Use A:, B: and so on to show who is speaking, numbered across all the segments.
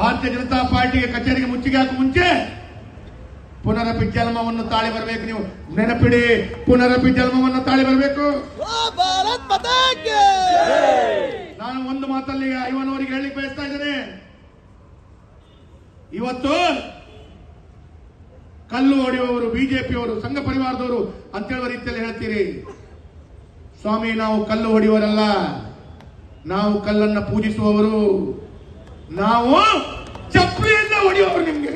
A: ಭಾರತೀಯ ಜನತಾ ಪಾರ್ಟಿಗೆ ಕಚೇರಿಗೆ ಮುಚ್ಚಿಗೆ ಹಾಕುವ ಮುಂಚೆ ಪುನರಪಿ ಜನ್ಮವನ್ನು ತಾಳಿ ಬರಬೇಕು. ನೀವು ನೆನಪಿಡಿ ಪುನರಪಿ ಜನ್ಮವನ್ನು ತಾಳಿ ಬರಬೇಕು. ನಾನು ಒಂದು ಮಾತಲ್ಲಿ ಐವನವರಿಗೆ ಹೇಳಿ ಬಯಸ್ತಾ ಇದ್ದೇನೆ. ಇವತ್ತು ಕಲ್ಲು ಹೊಡೆಯುವವರು ಬಿಜೆಪಿಯವರು ಸಂಘ ಪರಿವಾರದವರು ಅಂತ ಹೇಳುವ ರೀತಿಯಲ್ಲಿ ಹೇಳ್ತೀರಿ. ಸ್ವಾಮಿ ನಾವು ಕಲ್ಲು ಹೊಡೆಯುವರಲ್ಲ ನಾವು ಕಲ್ಲನ್ನ ಪೂಜಿಸುವವರು. ನಾವು ಚಪ್ಪಲಿಯಿಂದ ಹೊಡೆಯೋರು ನಿಮ್ಗೆ.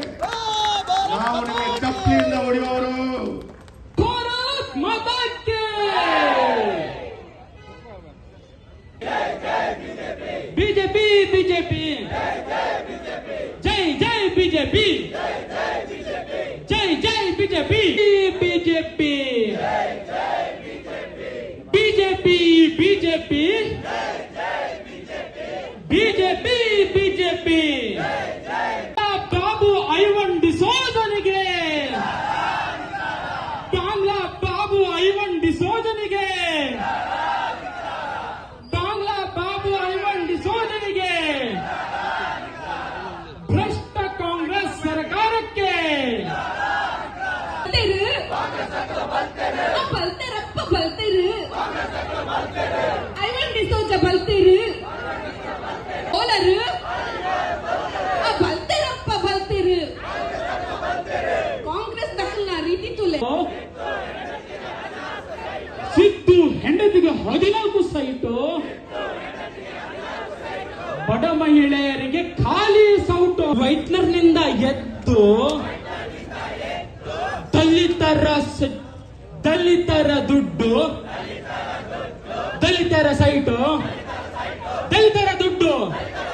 A: ನಾವು ನಿಮಗೆ ಚಪ್ಪಲಿಯಿಂದ
B: ಹೊಡೆಯೋರು ಬಿಜೆಪಿ ಬಿಜೆಪಿ.
C: ಬಲ್ತೇರಪ್ಪ ಬಲ್ತೇರು. ಐವನ್ ಡಿಸೋಜ ಬಲ್ತೇರು. ಓಲರು ಬಲ್ತೇರಪ್ಪ ಬಲ್ತೇರು ಕಾಂಗ್ರೆಸ್ ದಕ್ಕಲ್ನ ರೀತಿ ತುಲೆ.
B: ಸಿದ್ದು ಹೆಂಡತಿಗೆ ಹದಿನಾಲ್ಕು ಸೈಟು. ಬಡ ಮಹಿಳೆಯರಿಗೆ ಖಾಲಿ ಸೌಟು. ವೈಟ್ನರ್ನಿಂದ ಎದ್ದು ತಲ್ಲಿತರ ದಲಿತರ ದುಡ್ಡು. ದಲಿತರ ಸೈಟು.